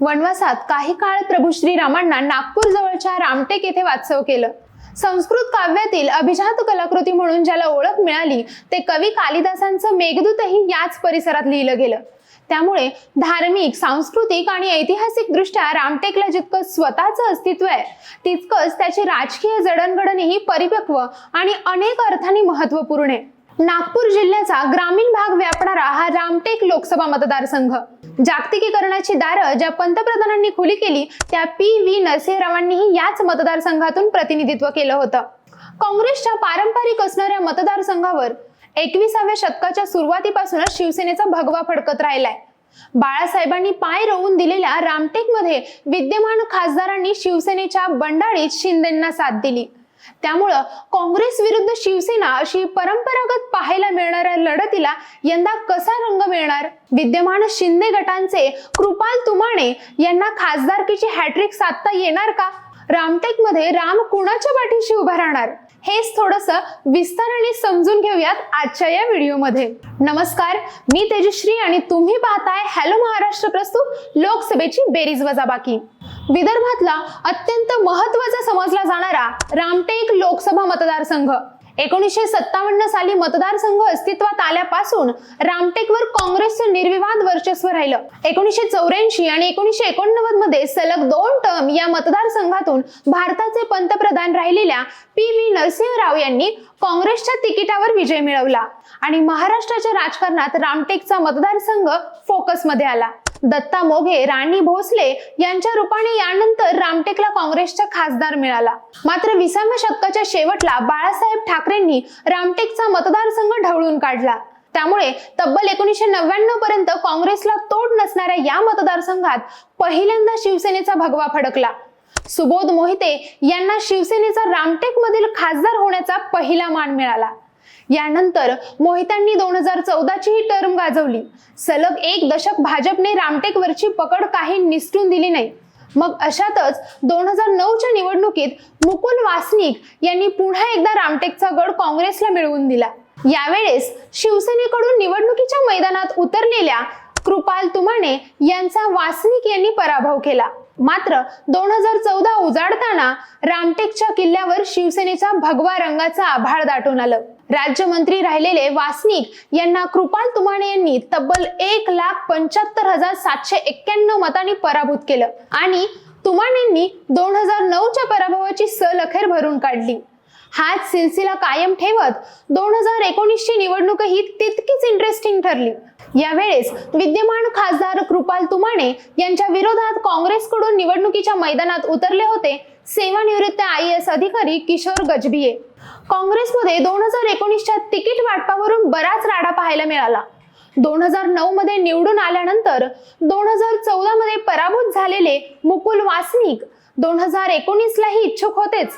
वनवासात काही काळ प्रभू श्रीरामांना नागपूर जवळच्या रामटेक येथे वास्तव केलं. संस्कृत काव्यातील अभिजात कलाकृती म्हणून ज्याला ओळख मिळाली ते कवी कालिदासांचं मेघदूतही याच परिसरात लिहिलं गेलं. त्यामुळे धार्मिक सांस्कृतिक आणि ऐतिहासिक दृष्ट्या रामटेकला जितकं स्वतःचं अस्तित्व आहे तितकंच त्याची राजकीय जडणघडणही परिपक्व आणि अनेक अर्थांनी महत्त्वपूर्ण आहे. नागपूर जिल्ह्याचा ग्रामीण भाग व्यापणारा हा रामटेक लोकसभा मतदारसंघ. जागतिकीकरणाची दारं ज्या पंतप्रधानांनी खुली केली त्या पी व्ही नरसिंहरावांनीही याच मतदारसंघातून प्रतिनिधित्व केलं होतं. काँग्रेसच्या पारंपरिक असणाऱ्या मतदारसंघावर एकविसाव्या शतकाच्या सुरुवातीपासूनच शिवसेनेचा भगवा फडकत राहिलाय. बाळासाहेबांनी पाय रोवून दिलेल्या रामटेकमध्ये विद्यमान खासदारांनी शिवसेनेच्या बंडाळीत शिंदेंना साथ दिली. त्यामुळं काँग्रेस विरुद्ध शिवसेना अशी परंपरागत पाहायला मिळणाऱ्या लढतीला यंदा कसा रंग मिळणार? विद्यमान शिंदे गटांचे कृपाल तुमाणे यांना खासदारकीची हॅट्रिक साधता येणार का? रामटेकमध्ये राम कुणाच्या पाठीशी उभा राहणार? हेच थोडस विस्ताराने समजून घेऊयात आजच्या या व्हिडिओमध्ये. नमस्कार मी तेजश्री आणि तुम्ही पाहताय हॅलो महाराष्ट्र प्रस्तुत लोकसभेची बेरीज वजाबाकी. विदर्भातला अत्यंत महत्त्वाचा समजला जाणारा रामटेक लोकसभा मतदारसंघ. एकोणीसशे सत्तावन्न साली मतदारसंघ अस्तित्वात आल्यापासून रामटेकवर काँग्रेसचं निर्विवाद वर्चस्व राहिलं. एकोणीसशे चौऱ्याऐंशी आणि एकोणीसशे एकोणनव्वदमध्ये सलग दोन टर्म या मतदारसंघातून भारताचे पंतप्रधान राहिलेल्या पी व्ही नरसिंहराव यांनी काँग्रेसच्या तिकिटावर विजय मिळवला आणि महाराष्ट्राच्या राजकारणात रामटेकचा मतदारसंघ फोकसमध्ये आला. दत्ता मोघे राणी भोसले यांच्या रूपाने यानंतर रामटेकला काँग्रेसचा खासदार मिळाला. मात्र विसाव्या शतकाच्या शेवटला बाळासाहेब ठाकरेंनी रामटेकचा मतदारसंघ ढवळून काढला. त्यामुळे तब्बल एकोणीसशे नव्याण्णव पर्यंत काँग्रेसला तोड नसणाऱ्या या मतदारसंघात पहिल्यांदा शिवसेनेचा भगवा फडकला. सुबोध मोहिते यांना शिवसेनेचा रामटेक मधील खासदार होण्याचा पहिला मान मिळाला. यानंतर मोहितांनी दोन हजार चौदाची ही टर्म गाजवली. सलग एक दशक भाजपने रामटेकवरची पकड काही निसटून दिली नाही. मग अशातच दोन हजार नऊच्या निवडणुकीत मुकुल वासनिक यांनी पुन्हा एकदा रामटेकचा गड काँग्रेसला मिळवून दिला. यावेळेस शिवसेनेकडून निवडणुकीच्या मैदानात उतरलेल्या कृपाल तुमाने यांचा वासनिक यांनी पराभव केला. मात्र दोन हजार चौदा उजाडताना रामटेकच्या किल्ल्यावर शिवसेनेचा भगवा रंगाचा आभाळ दाटून आलं. राज्यमंत्री राहिलेले वासनिक यांना कृपाल तुमाने यांनी तब्बल एक लाख पंच्याहत्तर हजार सातशे एक्क्याण्णव मतांनी पराभूत केलं. आणि तुमाणेंनी दोन हजार नऊच्या पराभवाची सल अखेर भरून काढली. हाच सिलसिला कायम ठेवत दोन हजार एकोणीसची निवडणूक ही तितकीच इंटरेस्टिंग ठरली. यावेळेस विद्यमान खासदार कृपाल तुमाने यांच्या विरोधात काँग्रेसकडून निवडणुकीच्या मैदानात उतरले होते सेवानिवृत्त आय एस अधिकारी किशोर गजबिये काँग्रेसमध्ये दोन हजार एकोणीसच्या तिकीट वाटपावरून बराच राडा पाहायला मिळाला. दोन हजार नऊ मध्ये निवडून आल्यानंतर दोन हजार चौदा मध्ये पराभूत झालेले मुकुल वासनिक दोन हजार एकोणीसलाही इच्छुक होतेच.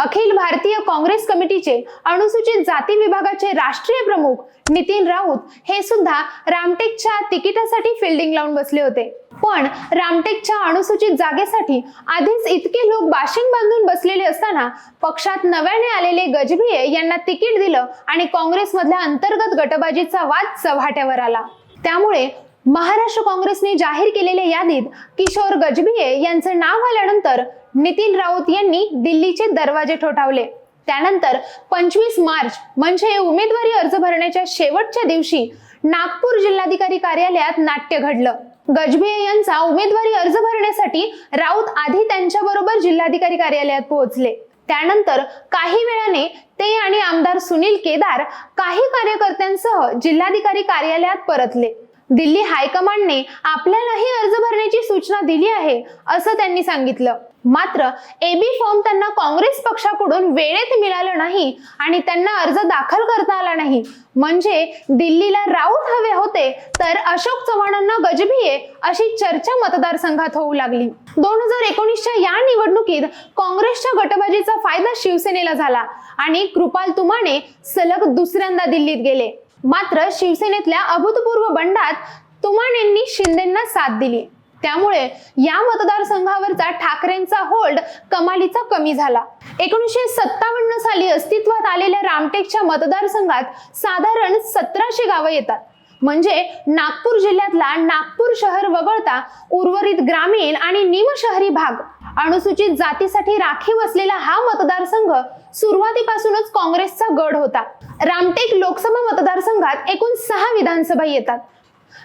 अखिल भारतीय काँग्रेस कमिटीचे अनुसूचित जाती विभागाचे राष्ट्रीय प्रमुख नितीन राऊत हे सुद्धा रामटेकच्या तिकिटासाठी फिल्डिंग लावून बसले होते. पण रामटेकच्या अनुसूचित जागेसाठी आधीच इतके लोक बाशिंग बांधून बसलेले असताना पक्षात नव्याने आलेले गजभिये यांना तिकीट दिलं आणि काँग्रेसमधल्या अंतर्गत गटबाजीचा वाद चव्हाट्यावर आला. त्यामुळे महाराष्ट्र काँग्रेसने जाहीर केलेल्या यादीत किशोर गजभिये यांचं नाव आल्यानंतर नितीन राऊत यांनी दिल्लीचे दरवाजे ठोठावले. त्यानंतर पंचवीस मार्च म्हणजे उमेदवारी अर्ज भरण्याच्या शेवटच्या दिवशी नागपूर जिल्हाधिकारी कार्यालयात नाट्य घडलं. गजभिये यांचा उमेदवारी अर्ज भरण्यासाठी राऊत आधी त्यांच्याबरोबर जिल्हाधिकारी कार्यालयात पोहोचले. त्यानंतर काही वेळाने ते आणि आमदार सुनील केदार काही कार्यकर्त्यांसह जिल्हाधिकारी कार्यालयात परतले. दिल्ली हायकमांडने आपल्यालाही अर्ज भरण्याची सूचना दिली आहे असं त्यांनी सांगितलं. मात्र एबी फॉर्म त्यांना काँग्रेस पक्षाकडून वेळेत मिळालं नाही आणि त्यांना अर्ज दाखल करता आला नाही. म्हणजे दिल्लीला राऊत हवे होते तर अशोक चव्हाणांना गजभिये अशी चर्चा मतदारसंघात होऊ लागली. दोन हजार एकोणीसच्या या निवडणुकीत काँग्रेसच्या गटबाजीचा फायदा शिवसेनेला झाला आणि कृपाल तुमाने सलग दुसऱ्यांदा दिल्लीत गेले. मात्र शिवसेनेतल्या अभूतपूर्व बंडात तुमानेंनी शिंदेंना साथ दिली. त्यामुळे या मतदारसंघावरचा ठाकरेंचा होल्ड कमालीचा कमी झाला. एकोणीसशे सत्तावन्न साली अस्तित्वात आलेल्या रामटेकच्या मतदारसंघात साधारण सतराशे गावं येतात. म्हणजे नागपूर जिल्ह्यातला नागपूर शहर वगळता उर्वरित ग्रामीण आणि निमशहरी भाग. अनुसूचित जातीसाठी राखीव असलेला हा मतदारसंघ सुरुवातीपासूनच काँग्रेसचा गड होता. रामटेक लोकसभा मतदारसंघात एकूण सहा विधानसभा येतात.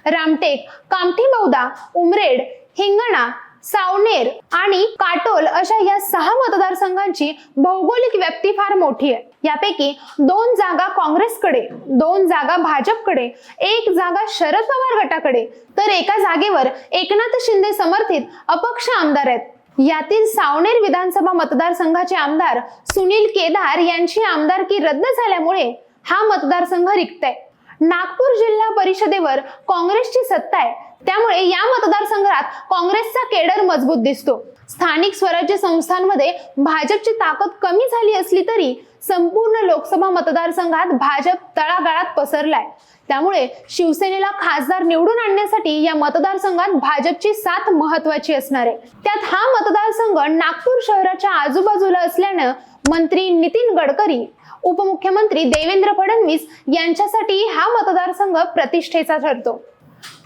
रामटेक कामठी मौदा उमरेड हिंगणा सावनेर आणि काटोल अशा या सहा मतदारसंघांची भौगोलिक व्याप्ती फार मोठी आहे. यापैकी दोन जागा काँग्रेसकडे दोन जागा भाजपकडे एक जागा शरद पवार गटाकडे तर एका जागेवर एकनाथ शिंदे समर्थित अपक्ष आमदार आहेत. यातील सावनेर विधानसभा मतदारसंघाचे आमदार सुनील केदार यांची आमदारकी रद्द झाल्यामुळे हा मतदारसंघ रिक्त आहे. नागपूर जिल्हा परिषदेवर काँग्रेसची सत्ता आहे. त्यामुळे या मतदारसंघात काँग्रेसचा केडर मजबूत दिसतो. स्थानिक स्वराज्य संस्थांमध्ये भाजपची ताकद कमी झाली असली तरी संपूर्ण लोकसभा मतदारसंघात भाजप तळागाळात पसरलाय. त्यामुळे शिवसेनेला खासदार निवडून आणण्यासाठी या मतदारसंघात भाजपची साथ महत्वाची असणार आहे. त्यात हा मतदारसंघ नागपूर शहराच्या आजूबाजूला असल्यानं मंत्री नितीन गडकरी उपमुख्यमंत्री देवेंद्र फडणवीस यांच्यासाठी हा मतदारसंघ प्रतिष्ठेचा ठरतो.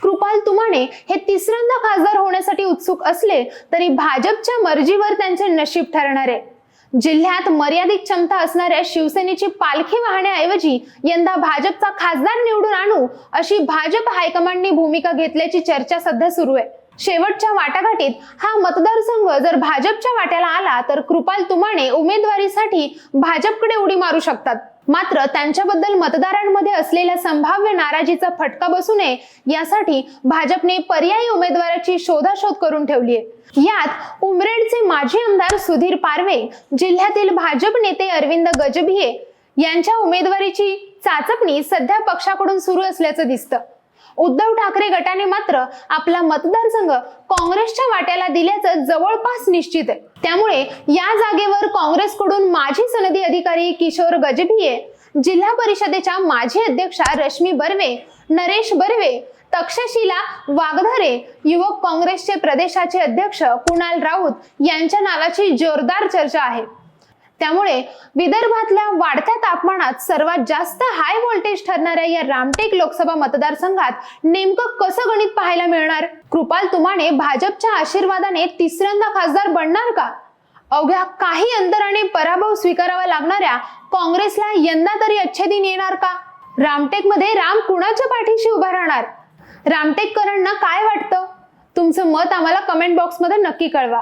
कृपाल तुमाने हे तिसऱ्यांदा खासदार होण्यासाठी उत्सुक असले तरी भाजपच्या मर्जीवर त्यांचे नशीब ठरणार आहे. जिल्ह्यात मर्यादित क्षमता असणाऱ्या शिवसेनेची पालखी वाहण्याऐवजी यंदा भाजपचा खासदार निवडून आणू अशी भाजप हायकमांडनी भूमिका घेतल्याची चर्चा सध्या सुरू आहे. शेवटच्या वाटाघाटीत हा मतदारसंघ जर भाजपच्या वाट्याला आला तर कृपाल तुमाने उमेदवारीसाठी भाजपकडे उडी मारू शकतात. मात्र त्यांच्याबद्दल मतदारांमध्ये असलेल्या संभाव्य नाराजीचा फटका बसू नये यासाठी भाजपने पर्यायी उमेदवाराची शोधाशोध करून ठेवली आहे यात उमरेडचे माजी आमदार सुधीर पारवे जिल्ह्यातील भाजप नेते अरविंद गजभिये यांच्या उमेदवारीची चाचपणी सध्या पक्षाकडून सुरू असल्याचं दिसतं. उद्धव ठाकरे गटाने मात्र आपला मतदारसंघ काँग्रेसच्या वाट्याला दिल्याचं जवळपास निश्चित आहे. त्यामुळे या जागेवर काँग्रेसकडून माजी सनदी अधिकारी किशोर गजभिये जिल्हा परिषदेच्या माजी अध्यक्षा रश्मी बर्वे नरेश बर्वे तक्षशिला वाघधरे युवक काँग्रेसचे प्रदेशाचे अध्यक्ष कुणाल राऊत यांच्या नावाची जोरदार चर्चा आहे. त्यामुळे विदर्भातल्या वाढत्या तापमानात सर्वात जास्त हाय व्होल्टेज ठरणाऱ्या या रामटेक लोकसभा मतदारसंघात नेमकं कसं गणित पाहायला मिळणार? कृपाल तुमाने भाजपच्या आशीर्वादाने तिसऱ्यांदा खासदार बनणार का? अवघ्या काही अंतराने पराभव स्वीकारावा लागणाऱ्या काँग्रेसला यंदा तरी अच्छे दिन येणार का? रामटेकमध्ये राम कुणाच्या पाठीशी उभा राहणार? रामटेककरांना काय वाटतं? तुमचं मत आम्हाला कमेंट बॉक्समध्ये नक्की कळवा.